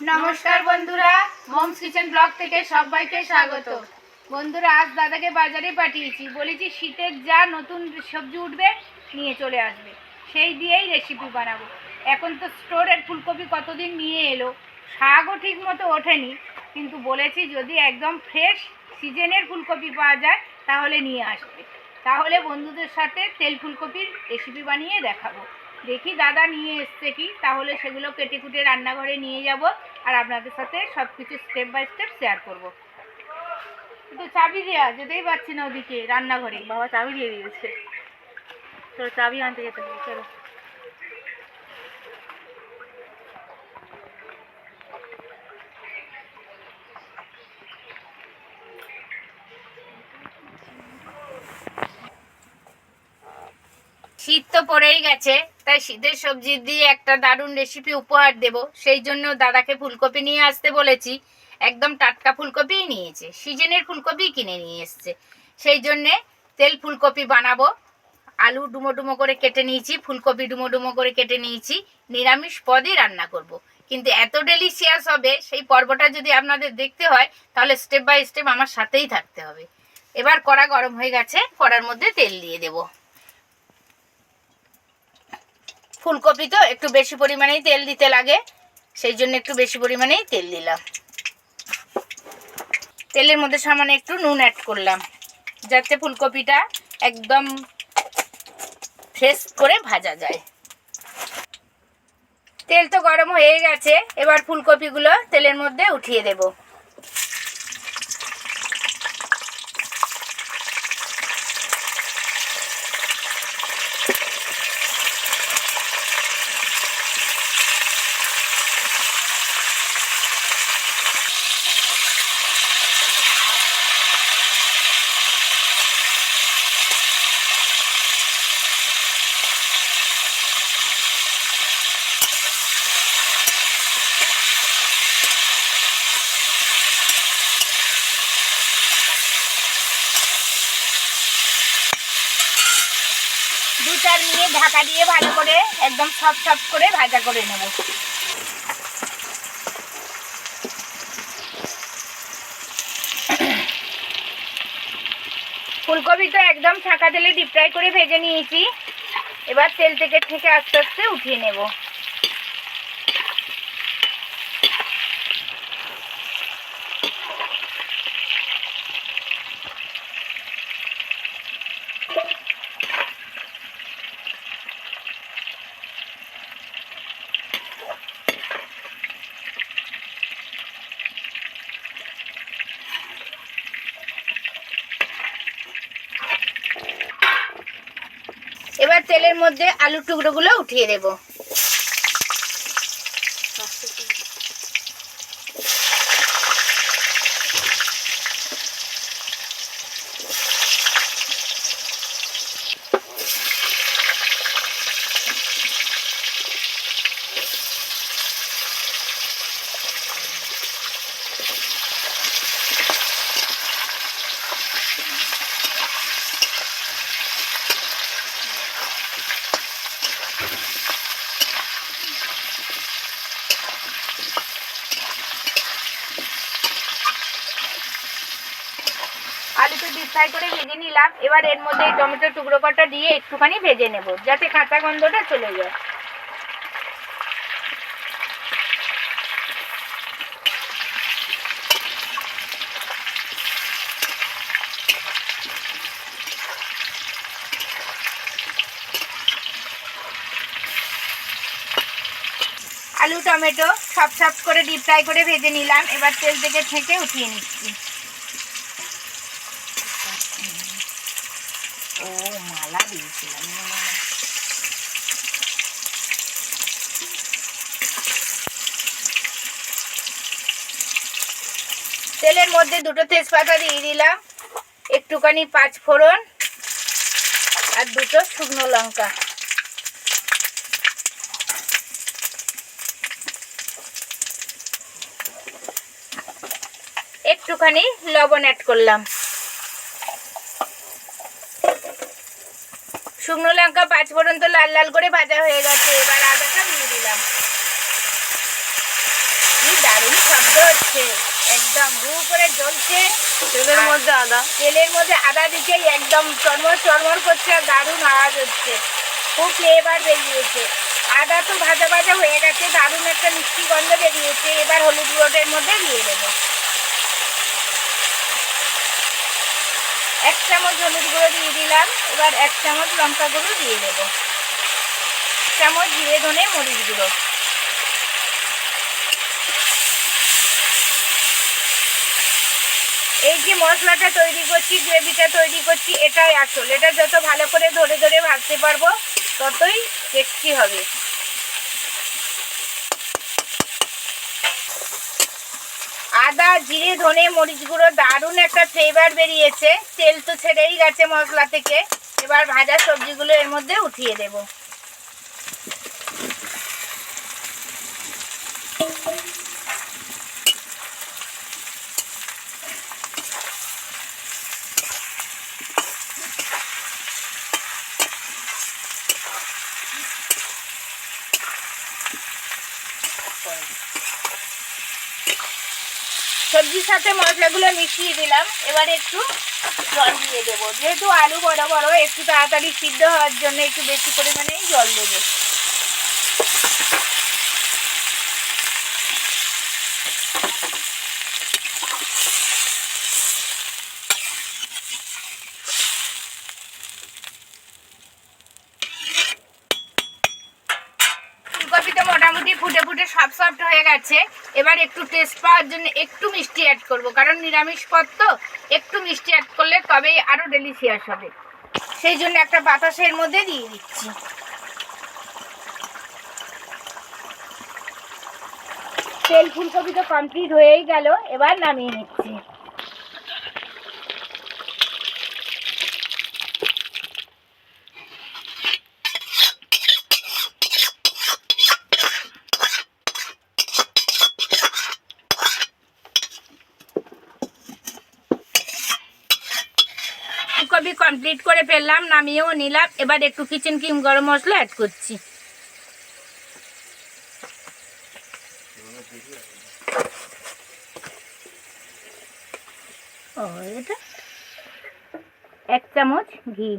নমস্কার বন্ধুরা moms kitchen blog থেকে সবাইকে স্বাগত। বন্ধুরা, আজ দাদাকে বাজারে পাঠিয়েছি। বলেছি শীতের যা নতুন সবজি উঠবে, নিয়ে চলে আসবে। সেই দিয়েই রেসিপি বানাবো। এখন তো স্টোরের ফুলকপি কতদিন নিয়ে এলো? শাকও ঠিক মতো ওঠেনি। কিন্তু বলেছি যদি একদম ফ্রেশ সিজনের ফুলকপি পাওয়া যায়, তাহলে নিয়ে আসবে। তাহলে বন্ধুদের সাথে তেল ফুলকপির রেসিপি বানিয়ে দেখাবো। দেখি দাদা নিয়ে এসছে কি তাহলে সেগুলো কেটে কুটে রান্নাঘরে নিয়ে যাব আর আপনাদের সাথে সব কিছু স্টেপ বাই স্টেপ শেয়ার করব। তো চাবি দেওয়া যেতেই পারছি না ওদিকে রান্নাঘরে। বাবা চাবি দিয়ে দিয়েছে। চলো চাবি আনতে যেতে হবে চলো। শীত তো পড়েই গেছে। তাই শীতের সবজি দিয়ে একটা দারুণ রেসিপি উপহার দেব। সেই জন্য দাদাকে ফুলকপি নিয়ে আসতে বলেছি। একদম টাটকা ফুলকপিই নিয়েছে। সিজনের ফুলকপি কিনে নিয়ে এসছে। সেই জন্যে তেল ফুলকপি বানাবো। আলু ডুমো ডুমো করে কেটে নিয়েছি, ফুলকপি ডুমো ডুমো করে কেটে নিয়েছি। নিরামিষ পদই রান্না করব। কিন্তু এত ডেলিশিয়াস হবে, সেই পর্বটা যদি আপনাদের দেখতে হয়, তাহলে স্টেপ বাই স্টেপ আমার সাথেই থাকতে হবে। এবার কড়া গরম হয়ে গেছে, কড়ার মধ্যে তেল দিয়ে দেবো। ফুলকপি তো একটু বেশি পরিমাণেই তেল দিতে লাগে, সেই জন্য একটু বেশি পরিমাণেই তেল দিলাম। তেলের মধ্যে সামান্য একটু নুন অ্যাড করলাম, যাতে ফুলকপিটা একদম ফ্রেশ করে ভাজা যায়। তেল তো গরম হয়ে গেছে, এবার ফুলকপিগুলো তেলের মধ্যে উঠিয়ে দেব। ঢাকা দিয়ে ভালো করে, একদম সফট সফট করে ভাজা করে নেব। ফুলকপি তো একদম ছাঁকা তেলে ডিপ ফ্রাই করে ভেজে নিয়েছি। এবার তেল থেকে থেকে আস্তে আস্তে উঠিয়ে নেব এবার তেলের মধ্যে আলুর টুকরোগুলো উঠিয়ে দেব। ডিপ ফ্রাই করে ভেজে নিলাম। এবার এর মধ্যে এই টমেটোর টুকরো কটা দিয়ে একটুখানি ভেজে নেব, যাতে কাঁচা গন্ধটা চলে যায়। আলু, টমেটো সব সব করে ডিপ ফ্রাই করে ভেজে নিলাম। এবার তেল থেকে ছেঁকে উঠিয়ে নিচ্ছি। তেলের মধ্যে দুটো তেজপাতা দিয়ে দিলাম। একটুখানি পাঁচ ফোড়ন আর দুটো শুকনো লঙ্কা। একটুখানি লবণ অ্যাড করলাম। শুকনো লঙ্কা, পাঁচ ফোড়ন তো লাল লাল করে ভাজা হয়ে গেছে, এবার আদাটা দিয়ে দিলাম। কি দারুণ শব্দ হচ্ছে। একদম হু করে জ্বলছে। তেলের মধ্যে আদা। তেলের মধ্যে আদা দিতেই একদম চরমর চরমর করছে আর দারুণ আওয়াজ হচ্ছে। খুব ফ্লেভার বেরিয়েছে। আদা তো ভাজা ভাজা হয়ে গেছে দারুণ একটা মিষ্টি গন্ধ বেরিয়েছে। এবার হলুদ গুঁড়োটার মধ্যে দিয়ে দেবো। এক চামচ হলুদ গুঁড়ো দিয়ে দিলাম। এবার এক চামচ লঙ্কা গুঁড়ো দিয়ে দেবো। এক চামচ জিরে ধনে মরিচ গুঁড়ো। এই যে মশলাটা তৈরি করছি, গ্রেভিটা তৈরি করছি, এটাই আসল। এটা যত ভালো করে ধরে ধরে ভাজতে পারব, ততই টেস্টি হবে। আদা, জিরে, ধনে, মরিচ গুঁড়ো, দারুণ একটা ফ্লেভার বেরিয়েছে। তেল তো ছেড়েই গেছে মশলা থেকে। এবার ভাজা সবজিগুলো এর মধ্যে উঠিয়ে দেব। সবজির সাথে মশলাগুলো মিশিয়ে দিলাম। এবার একটু জল দিয়ে দেবো। যেহেতু আলু বড় বড়, একটু তাড়াতাড়ি সিদ্ধ হওয়ার জন্য একটু বেশি পরিমাণে জল দেবো। ফুলকপিটা মোটামুটি ফুটে ফুটে সব সফট হয়ে গেছে। এবার একটু টেস্ট পাওয়ার জন্য একটু মিষ্টি অ্যাড করব, কারণ নিরামিষ পদ তো, একটু মিষ্টি অ্যাড করলে তবেই আরও ডেলিশিয়াস হবে। সেই জন্য একটা বাতাসের মধ্যে দিয়ে দিচ্ছি। তেল ফুলকপি তো কমপ্লিট হয়েই গেল, এবার নামিয়ে নিচ্ছি। ফুলকপি কমপ্লিট করে ফেললাম, নামিয়েও নিলাম। এবার একটু কিচেন কিম গরম মশলা অ্যাড করছি। এক চামচ ঘি।